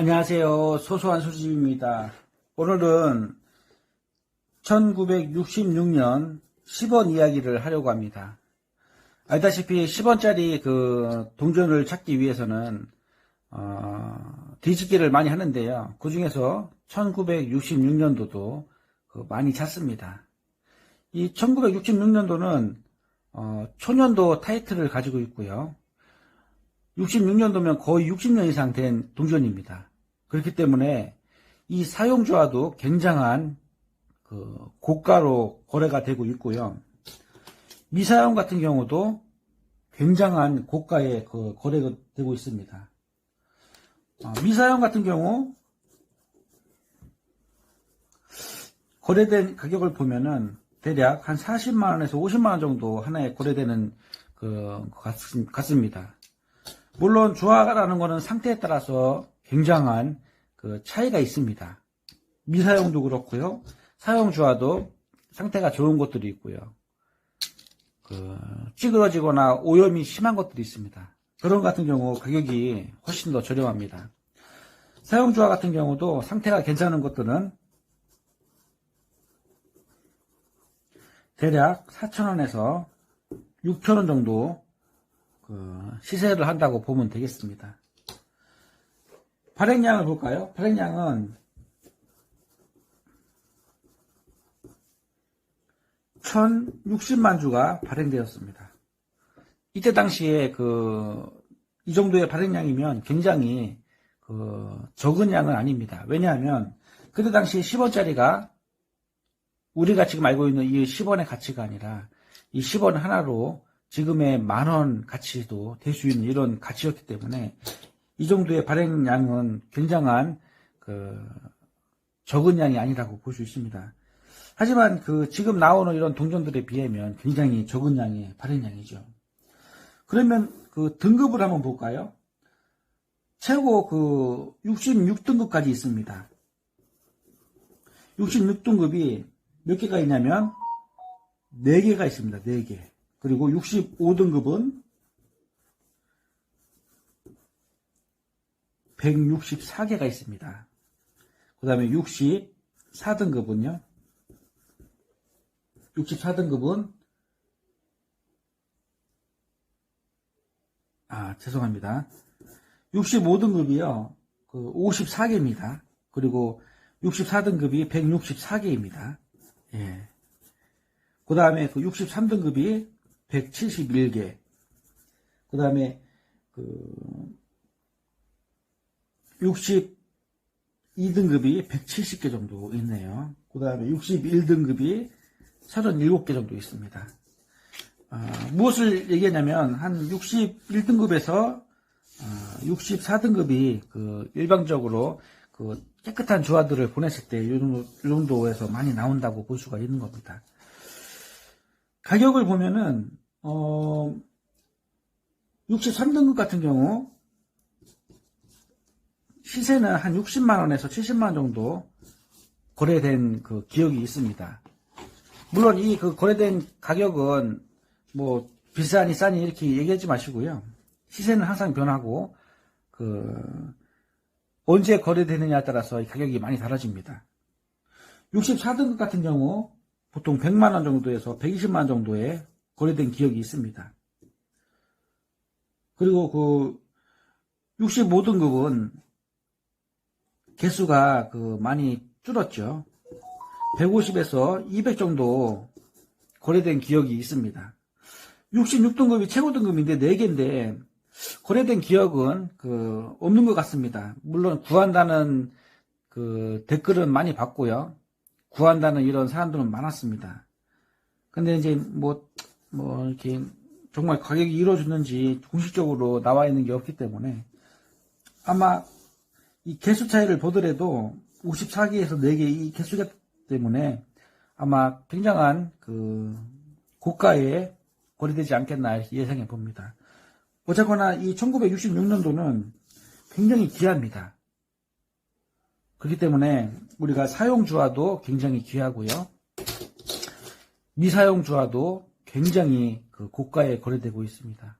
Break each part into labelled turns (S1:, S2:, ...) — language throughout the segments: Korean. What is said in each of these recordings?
S1: 안녕하세요. 소소한 소집입니다. 오늘은 1966년 10원 이야기를 하려고 합니다. 알다시피 10원짜리 그 동전을 찾기 위해서는 어, 뒤집기를 많이 하는데요. 그 중에서 1966년도도 그 많이 찾습니다. 이 1966년도는 어, 초년도 타이틀을 가지고 있고요. 66년도면 거의 60년 이상 된 동전입니다. 그렇기 때문에 이 사용주와도 굉장한 그 고가로 거래가 되고 있고요. 미사용 같은 경우도 굉장한 고가에 그 거래가 되고 있습니다. 어, 미사용 같은 경우 거래된 가격을 보면은 대략 한 40만 원에서 50만 원 정도 하나에 거래되는 그 같- 같습니다. 물론 주화라는 것은 상태에 따라서 굉장한 그 차이가 있습니다. 미사용도 그렇고요. 사용 주화도 상태가 좋은 것들이 있고요. 그 찌그러지거나 오염이 심한 것들이 있습니다. 그런 같은 경우 가격이 훨씬 더 저렴합니다. 사용 주화 같은 경우도 상태가 괜찮은 것들은 대략 4,000원에서 6,000원 정도 그 시세를 한다고 보면 되겠습니다. 발행량을 볼까요? 발행량은 1060만 주가 발행되었습니다. 이때 당시에 그, 이 정도의 발행량이면 굉장히 그 적은 양은 아닙니다. 왜냐하면 그때 당시에 10원짜리가 우리가 지금 알고 있는 이 10원의 가치가 아니라 이 10원 하나로 지금의 만 원 가치도 될 수 있는 이런 가치였기 때문에 이 정도의 발행량은 굉장한 그 적은 양이 아니라고 볼 수 있습니다. 하지만 그 지금 나오는 이런 동전들에 비하면 굉장히 적은 양의 발행량이죠. 그러면 그 등급을 한번 볼까요? 최고 그 66등급까지 있습니다. 66등급이 몇 개가 있냐면 4개가 있습니다. 4개. 그리고 65등급은 164개가 있습니다. 그 다음에 64등급은요. 64등급은 아, 죄송합니다. 65등급이요. 그 54개입니다. 그리고 64등급이 164개입니다. 예. 그 다음에 그 63등급이 171개. 그 다음에 그 62등급이 170개 정도 있네요. 그 다음에 61등급이 37개 정도 있습니다. 아, 무엇을 얘기하냐면 한 61등급에서 64등급이 그 일방적으로 그 깨끗한 주화들을 보냈을 때 이 정도에서 많이 나온다고 볼 수가 있는 겁니다. 가격을 보면은 어 63등급 같은 경우 시세는 한 60만 원에서 70만 원 정도 거래된 그 기억이 있습니다. 물론 이 그 거래된 가격은 뭐 비싸니 싸니 이렇게 얘기하지 마시고요. 시세는 항상 변하고 그 언제 거래되느냐에 따라서 이 가격이 많이 달라집니다. 64등급 같은 경우 보통 100만 원 정도에서 120만 원 정도에 거래된 기억이 있습니다. 그리고 그 65등급은 개수가 그 많이 줄었죠. 150에서 200 정도 거래된 기억이 있습니다. 66등급이 최고 등급인데 4개인데 거래된 기억은 그 없는 것 같습니다. 물론 구한다는 그 댓글은 많이 봤고요. 구한다는 이런 사람들은 많았습니다. 근데 이제 뭐, 뭐, 이렇게 정말 가격이 이루어졌는지 공식적으로 나와 있는 게 없기 때문에 아마 이 개수 차이를 보더라도 54개에서 4개 이 개수가 때문에 아마 굉장한 그 고가에 거래되지 않겠나 예상해 봅니다. 어쨌거나 이 1966년도는 굉장히 귀합니다. 그렇기 때문에 우리가 사용주와도 굉장히 귀하고요. 미사용주와도 굉장히 그 고가에 거래되고 있습니다.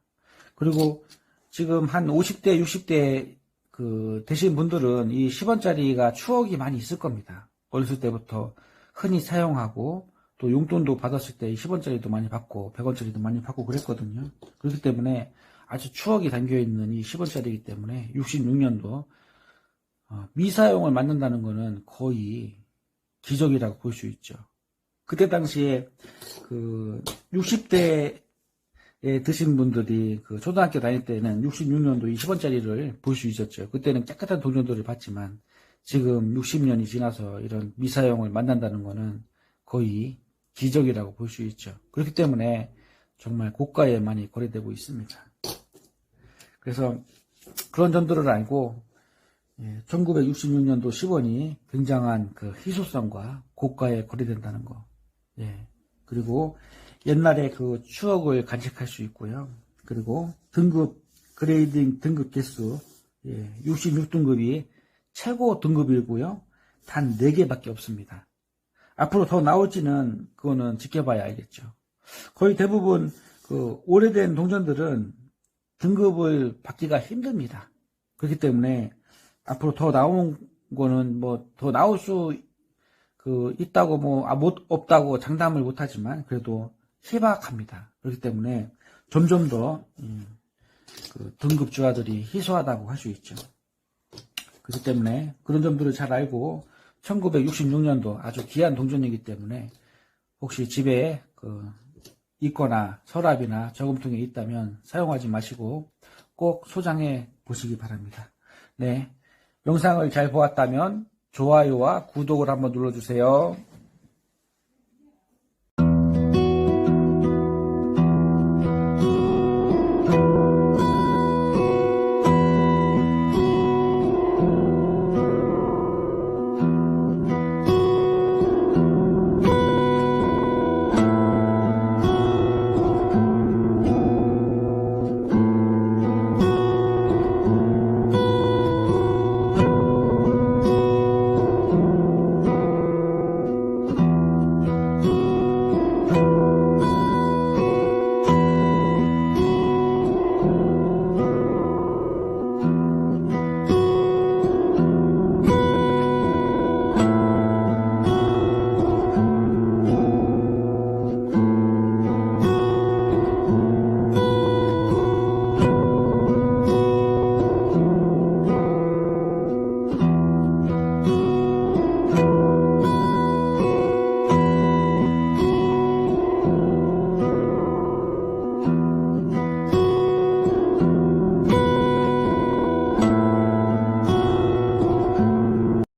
S1: 그리고 지금 한 50대, 60대 그 되신 분들은 이 10원짜리가 추억이 많이 있을 겁니다. 어렸을 때부터 흔히 사용하고 또 용돈도 받았을 때 10원짜리도 많이 받고 100원짜리도 많이 받고 그랬거든요. 그렇기 때문에 아주 추억이 담겨 있는 이 10원짜리이기 때문에 66년도 어, 미사용을 만든다는 거는 거의 기적이라고 볼 수 있죠. 그때 당시에 그 60대에 드신 분들이 그 초등학교 다닐 때는 66년도 20원짜리를 볼 수 있었죠. 그때는 깨끗한 동전들을 봤지만 지금 60년이 지나서 이런 미사용을 만난다는 거는 거의 기적이라고 볼 수 있죠. 그렇기 때문에 정말 고가에 많이 거래되고 있습니다. 그래서 그런 점들을 알고 1966년도 10원이 굉장한 그 희소성과 고가에 거래된다는 거. 예. 그리고 옛날의 그 추억을 간직할 수 있고요. 그리고 등급, 그레이딩 등급 개수, 예, 66등급이 최고 등급이고요. 단 4개밖에 없습니다. 앞으로 더 나올지는 그거는 지켜봐야 알겠죠. 거의 대부분 그 오래된 동전들은 등급을 받기가 힘듭니다. 그렇기 때문에 앞으로 더 나온 거는 뭐 더 나올 수 그 있다고 뭐아못 없다고 장담을 못 하지만 그래도 희박합니다. 그렇기 때문에 점점 더 음, 그 등급주화들이 희소하다고 할 수 있죠. 그렇기 때문에 그런 점들을 잘 알고 1966년도 아주 귀한 동전이기 때문에 혹시 집에 그 있거나 서랍이나 저금통에 있다면 사용하지 마시고 꼭 소장해 보시기 바랍니다. 네. 영상을 잘 보았다면 좋아요와 구독을 한번 눌러주세요.